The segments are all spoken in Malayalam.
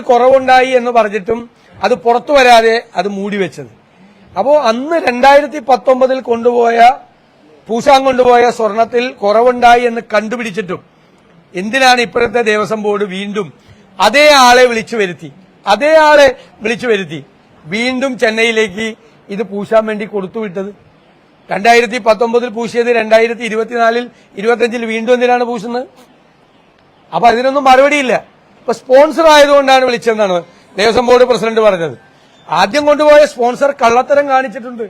കുറവുണ്ടായി എന്ന് പറഞ്ഞിട്ടും അത് പുറത്തു വരാതെ അത് മൂടി വെച്ചത്. അപ്പോ അന്ന് രണ്ടായിരത്തി പത്തൊമ്പതിൽ കൊണ്ടുപോയ പൂശാൻ കൊണ്ടുപോയ സ്വർണത്തിൽ കുറവുണ്ടായി എന്ന് കണ്ടുപിടിച്ചിട്ടും എന്തിനാണ് ഇപ്പോഴത്തെ ദേവസ്വം ബോർഡ് വീണ്ടും അതേ ആളെ വിളിച്ചു വരുത്തി അതേ ആളെ വിളിച്ചു വരുത്തി വീണ്ടും ചെന്നൈയിലേക്ക് ഇത് പൂശാൻ വേണ്ടി കൊടുത്തുവിട്ടത് രണ്ടായിരത്തി പത്തൊമ്പതിൽ പൂശിയത് രണ്ടായിരത്തി ഇരുപത്തിനാലിൽ ഇരുപത്തിയഞ്ചിൽ വീണ്ടും എന്തിനാണ് പൂശുന്നത്? അപ്പൊ അതിനൊന്നും മറുപടിയില്ല. ഇപ്പൊ സ്പോൺസർ ആയതുകൊണ്ടാണ് വിളിച്ചതെന്നാണ് ദേവസ്വം ബോർഡ് പ്രസിഡന്റ് പറഞ്ഞത്. ആദ്യം കൊണ്ടുപോയ സ്പോൺസർ കള്ളത്തരം കാണിച്ചിട്ടുണ്ട്.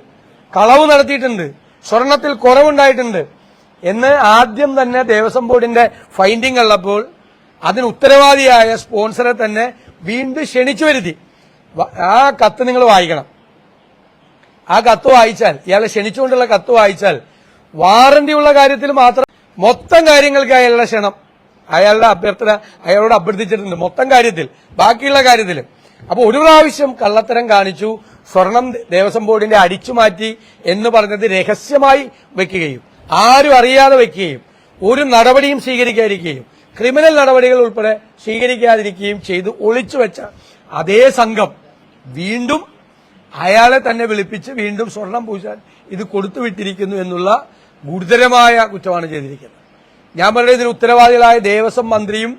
കളവ് നടത്തിയിട്ടുണ്ട്. സ്വർണത്തിൽ കുറവുണ്ടായിട്ടുണ്ട്. എന്ന് ആദ്യം തന്നെ ദേവസ്വം ബോർഡിന്റെ ഫൈൻഡിംഗ് ഉള്ളപ്പോൾ അതിന് ഉത്തരവാദിയായ സ്പോൺസറെ തന്നെ വീണ്ടും ക്ഷണിച്ചു വരുത്തി. ആ കത്ത് നിങ്ങൾ വായിക്കണം. ആ കത്ത് വായിച്ചാൽ ഇയാളെ ക്ഷണിച്ചുകൊണ്ടുള്ള കത്ത് വായിച്ചാൽ വാറന്റി ഉള്ള കാര്യത്തിൽ മാത്രം മൊത്തം കാര്യങ്ങൾക്കായുള്ള ക്ഷണം. അയാളുടെ അഭ്യർത്ഥന അയാളോട് അഭ്യർത്ഥിച്ചിട്ടുണ്ട് മൊത്തം കാര്യത്തിൽ ബാക്കിയുള്ള കാര്യത്തിൽ. അപ്പൊ ഒരു പ്രാവശ്യം കള്ളത്തരം കാണിച്ചു സ്വർണം ദേവസ്വം ബോർഡിന്റെ അടിച്ചു മാറ്റി എന്ന് പറഞ്ഞത് രഹസ്യമായി വെക്കുകയും ആരും അറിയാതെ വെക്കുകയും ഒരു നടപടിയും സ്വീകരിക്കാതിരിക്കുകയും ക്രിമിനൽ നടപടികൾ ഉൾപ്പെടെ സ്വീകരിക്കാതിരിക്കുകയും ചെയ്ത് ഒളിച്ചു വെച്ച അതേ സംഘം വീണ്ടും അയാളെ തന്നെ വിളിപ്പിച്ച് വീണ്ടും സ്വർണം പൂശാൻ ഇത് കൊടുത്തു വിട്ടിരിക്കുന്നു എന്നുള്ള ഗുരുതരമായ കുറ്റമാണ് ചെയ്തിരിക്കുന്നത്. ഞാൻ പറയുന്നത് ഇതിന് ഉത്തരവാദികളായ ദേവസ്വം മന്ത്രിയും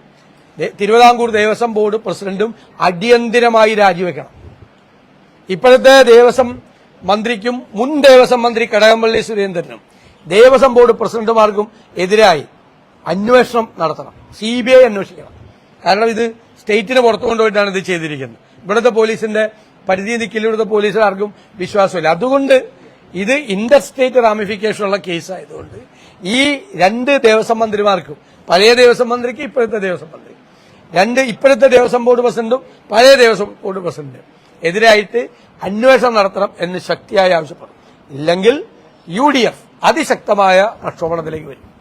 തിരുവിതാംകൂർ ദേവസ്വം ബോർഡ് പ്രസിഡന്റും അടിയന്തിരമായി രാജിവെക്കണം. ഇപ്പോഴത്തെ ദേവസ്വം മന്ത്രിക്കും മുൻ ദേവസ്വം മന്ത്രി കടകംപള്ളി സുരേന്ദ്രനും ദേവസ്വം ബോർഡ് പ്രസിഡന്റുമാർക്കും എതിരായി അന്വേഷണം നടത്തണം. സി ബി ഐ അന്വേഷിക്കണം. കാരണം ഇത് സ്റ്റേറ്റിന് പുറത്തു കൊണ്ടുപോയിട്ടാണ് ഇത് ചെയ്തിരിക്കുന്നത്. ഇവിടുത്തെ പോലീസിന്റെ പരിധി നിൽക്കില്ല. ഇവിടുത്തെ പോലീസുകാർക്കും വിശ്വാസമില്ല. അതുകൊണ്ട് ഇത് ഇന്റർ സ്റ്റേറ്റ് റാമിഫിക്കേഷനുള്ള കേസായതുകൊണ്ട് ഈ രണ്ട് ദേവസ്വം മന്ത്രിമാർക്കും പഴയ ദേവസ്വം മന്ത്രിക്ക് ഇപ്പോഴത്തെ ദേവസ്വം മന്ത്രി. രണ്ട് ഇപ്പോഴത്തെ ദേവസ്വം ബോർഡ് പ്രസിഡന്റും പഴയ ദേവസ്വം ബോർഡ് പ്രസിഡന്റും. എതിരായിട്ട് അന്വേഷണം നടത്തണം എന്ന് ശക്തിയായി ആവശ്യപ്പെടും. ഇല്ലെങ്കിൽ യു അതിശക്തമായ പ്രക്ഷോഭണത്തിലേക്ക് വരും.